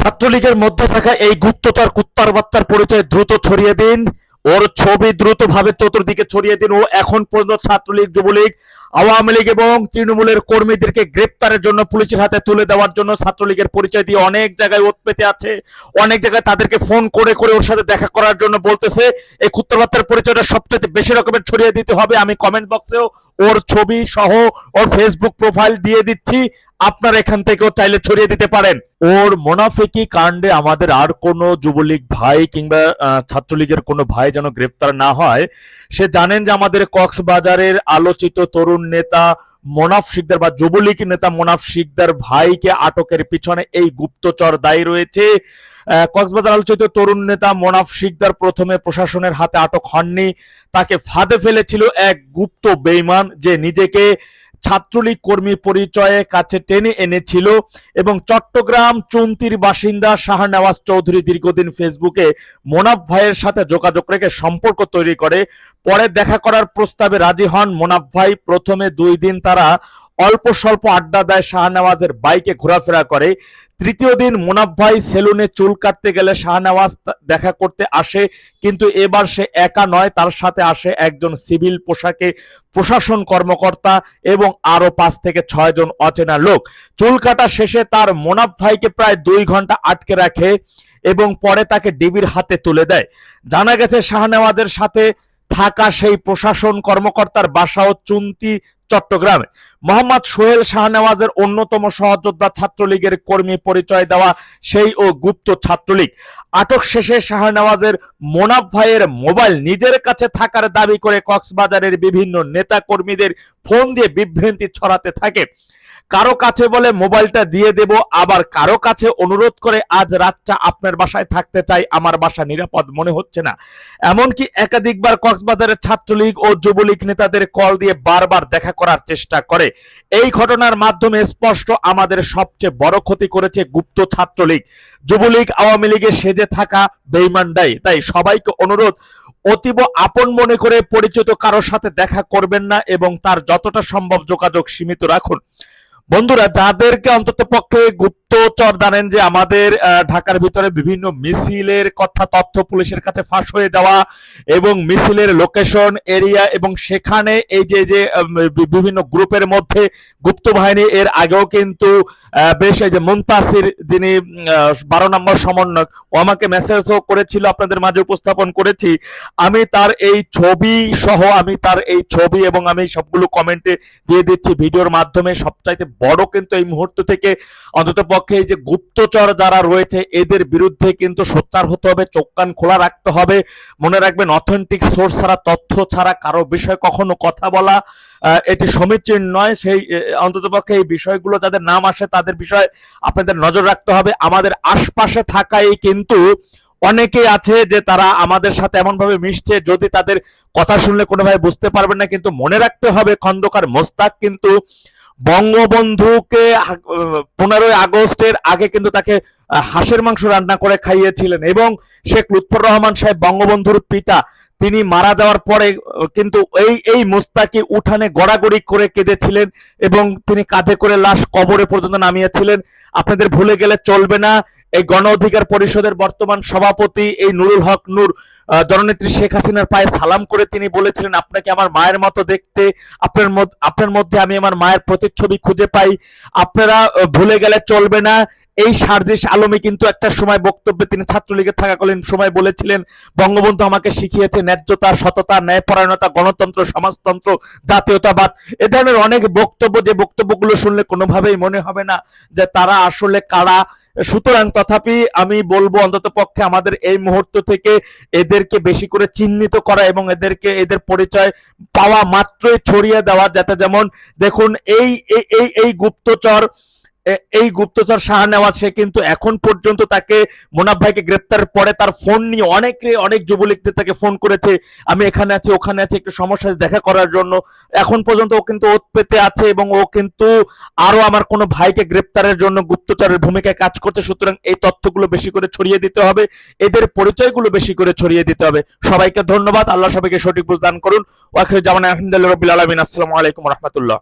ছাত্রলীগের মধ্যে থাকা এই গুপ্তচর কুত্তার বাচ্চার পরিচয় দ্রুত ছড়িয়ে দিন। ওর ছবি দ্রুত ভাবে চতুর্দিকে ছড়িয়ে দিন। ও এখন পর্যন্ত ছাত্রলীগ, যুবলীগ আওয়ামী লীগ এবং তৃণমূলের কর্মীদেরকে গ্রেপ্তারের জন্য পুলিশের হাতে তুলে দেওয়ার জন্য ছাত্রলীগের পরিচয় দিয়ে অনেক জায়গায় ওত পেতে আছে। অনেক জায়গায় তাদেরকে ফোন করে করে ওর সাথে দেখা করার জন্য বলতেছে, এই কুত্তার বাচ্চার পরিচয়টা সবচেয়ে বেশি রকমের ছড়িয়ে দিতে হবে। আমি কমেন্ট বক্সেও ওর ছবি সহ ওর ফেসবুক প্রোফাইল দিয়ে দিচ্ছি। আপনার এখান থেকেও চাইলে ছড়িয়ে দিতে পারেন। ওর মোনাফেকি কাণ্ডে আমাদের আর কোনো যুবলীগ ভাই কিংবা ছাত্রলীগের কোনো ভাই যেন গ্রেপ্তার না হয়। সে জানেন যে আমাদের কক্সবাজারের আলোচিত তরুণ নেতা মোনাফ শিকদার বা যুবলীগ নেতা মোনাফ সিকদার ভাইকে আটকের পিছনে এই গুপ্তচর দায়ী রয়েছে। কক্সবাজার আলোচিত তরুণ নেতা মোনাফ সিকদার প্রথমে প্রশাসনের হাতে আটক হননি। তাকে ফাঁদে ফেলেছিল এক গুপ্ত বেইমান যে নিজেকে ছাত্রলীগ কর্মী পরিচয়ে কাছে টেনে এনেছিল এবং চট্টগ্রাম চুন্তির বাসিন্দা শাহনওয়াজ চৌধুরী দীর্ঘদিন ফেসবুকে মোনাফ ভাইয়ের সাথে যোগাযোগ রেখে সম্পর্ক তৈরি করে। পরে দেখা করার প্রস্তাবে রাজি হন মোনাফ ভাই। প্রথমে দুই দিন তারা অল্প স্বল্প আড্ডা দেয় শাহনওয়াজের বাইকে ঘোরাফেরা করে। তৃতীয় দিন মোনাফ ভাই সেলুনে চুল কাটতে গেলে শাহনওয়াজ দেখা করতে আসে, কিন্তু এবার সে একা নয়, তার সাথে আসে একজন সিভিল পোশাকে প্রশাসন কর্মকর্তা এবং আরও পাঁচ থেকে ছয় জন অচেনা লোক। চুল কাটা শেষে তার মোনাফ ভাইকে প্রায় দুই ঘণ্টা আটকে রাখে এবং পরে তাকে ডিবির হাতে তুলে দেয়। জানা গেছে শাহনেওয়াজের সাথে থাকা সেই প্রশাসন কর্মকর্তার বাসাও চুন্তি, চট্টগ্রামে। মোহাম্মদ সোহেল শাহনেওয়াজের অন্যতম সহযোদ্ধা ছাত্রলীগের কর্মী পরিচয় দেওয়া সেই ও গুপ্ত ছাত্রলীগ। আটক শেষে শাহনেওয়াজের মোনাফ ভাইয়ের মোবাইল নিজের কাছে থাকার দাবি করে কক্সবাজারের বিভিন্ন নেতা কর্মীদের ফোন দিয়ে বিভ্রান্তি ছড়াতে থাকে। কারও কাছে বলে মোবাইলটা দিয়ে দেব, আবার কারও কাছে অনুরোধ করে আজ রাতটা আপনার বাসায় থাকতে চাই, আমার বাসা নিরাপদ মনে হচ্ছে না। এমনকি একাধিকবার কক্সবাজারের ছাত্রলীগ ও যুবলীগ নেতাদের কল দিয়ে বারবার দেখা করার চেষ্টা করে। এই ঘটনার মাধ্যমে স্পষ্ট আমাদের সবচেয়ে বড় ক্ষতি করেছে গুপ্ত ছাত্রলীগ। যুবলীগ আওয়ামী লীগে সেজে থাকা বেইমানদাই তাই সবাইকে অনুরোধ, অতীব আপন মনে করে পরিচিত কারোর সাথে দেখা করবেন না এবং তার যতটা সম্ভব যোগাযোগ সীমিত রাখুন। বন্ধুরা যাদেরকে অন্তত পক্ষে গুপ্তচর জানেন যে আমাদের ঢাকার ভিতরে বিভিন্ন মিছিলের কথা, তথ্য পুলিশের কাছে ফাঁস হয়ে যাওয়া এবং মিছিলের লোকেশন এরিয়া এবং সেখানে এই যে যে বিভিন্ন গ্রুপের মধ্যে গুপ্ত বাহিনী, এর আগেও কিন্তু বেশ এই যে মুনতাসির যিনি বারো নম্বর সমন্বয়ক, ও আমাকে মেসেজও করেছিল, আপনাদের মাঝে উপস্থাপন করেছি। আমি তার এই ছবি সহ, আমি তার এই ছবি এবং আমি সবগুলো কমেন্টে দিয়ে দিচ্ছি। ভিডিওর মাধ্যমে সবচাইতে বড় কিন্তু এই মুহূর্ত থেকে অন্তত পক্ষে যে গুপ্তচর যারা রয়েছে, এদের বিরুদ্ধে কিন্তু সোচ্চার হতে হবে, চোখ কান খোলা রাখতে হবে। মনে রাখবেন অথেন্টিক সোর্স ছাড়া, তথ্য ছাড়া কারও বিষয়ে কখনো কথা বলা এটি সমীচীন নয়। সেই অন্তত পক্ষে এই বিষয়গুলো যাদের নাম আসে, তাদের বিষয়ে আপনাদের নজর রাখতে হবে। আমাদের আশপাশে থাকাই কিন্তু অনেকেই আছে যে তারা আমাদের সাথে এমন ভাবে মিশছে, যদি তাদের কথা শুনলে কোনোভাবে বুঝতে পারবেন না, কিন্তু মনে রাখতে হবে, খন্দকার মোস্তাক কিন্তু বঙ্গবন্ধুকে পনেরোই আগস্টের আগে কিন্তু তাকে হাঁসের মাংস রান্না করে খাইয়েছিলেন। এবং শেখ লুৎফর রহমান সাহেব, বঙ্গবন্ধুর পিতা, তিনি মারা যাওয়ার পরে কিন্তু এই এই মোস্তাকি উঠানে গড়াগড়ি করে কেঁদেছিলেন এবং তিনি কাঁধে করে লাশ কবরে পর্যন্ত নামিয়েছিলেন। আপনাদের ভুলে গেলে চলবে না। এই গণ অধিকার পরিষদের বর্তমান সভাপতি এই নুরুল হক নূর জননেত্রী শেখ হাসিনার পায়ে সালাম করে তিনি বলেছিলেন, আপনাকে আমার মায়ের মতো দেখতে, আপনার আপনার মধ্যে আমি আমার মায়ের প্রতিচ্ছবি খুঁজে পাই। আপনারা ভুলে গেলে চলবে না। এই সার্জিস আলমী কিন্তু একটা সময় বক্তব্যে তিনি ছাত্রলীগে থাকাকালীন সময় বলেছিলেন, বঙ্গবন্ধু আমাকে শিখিয়েছে ন্যায্যতা, সততা, ন্যায়পরায়ণতা, গণতন্ত্র, সমাজতন্ত্র, জাতীয়তাবাদ। এ ধরনের অনেক বক্তব্য, যে বক্তব্যগুলো শুনলে কোনোভাবেই মনে হবে না যে তারা আসলে কারা। সুতরাং তথাপি আমি বলব অন্তত পক্ষে আমাদের এই মুহূর্ত থেকে এদেরকে বেশি করে চিহ্নিত করা এবং এদেরকে, এদের পরিচয় পাওয়া মাত্রই ছড়িয়ে দেওয়া, যাতে যেমন দেখুন এই এই এই গুপ্তচর এই গুপ্তচর শাহনেওয়াজ সে কিন্তু এখন পর্যন্ত তাকে মোনাফ ভাইকে গ্রেপ্তারের পরে তার ফোন নিয়ে অনেকে, অনেক যুবলীগ তাকে ফোন করেছে, আমি এখানে আছি, ওখানে আছি, একটু সমস্যা দেখা করার জন্য। এখন পর্যন্ত ও কিন্তু ওত পেতে আছে এবং ও কিন্তু আরও আমার কোনো ভাইকে গ্রেপ্তারের জন্য গুপ্তচরের ভূমিকায় কাজ করছে, সুতরাং এই তথ্যগুলো বেশি করে ছড়িয়ে দিতে হবে, এদের পরিচয়গুলো বেশি করে ছড়িয়ে দিতে হবে। সবাইকে ধন্যবাদ, আল্লাহ সবাইকে সঠিক বুঝ দান করুন। ওয়াখির জামান আলহামদুলিল্লাহ রবিল আলমিন, আসসালামু আলাইকুম রহমতুল্লাহ।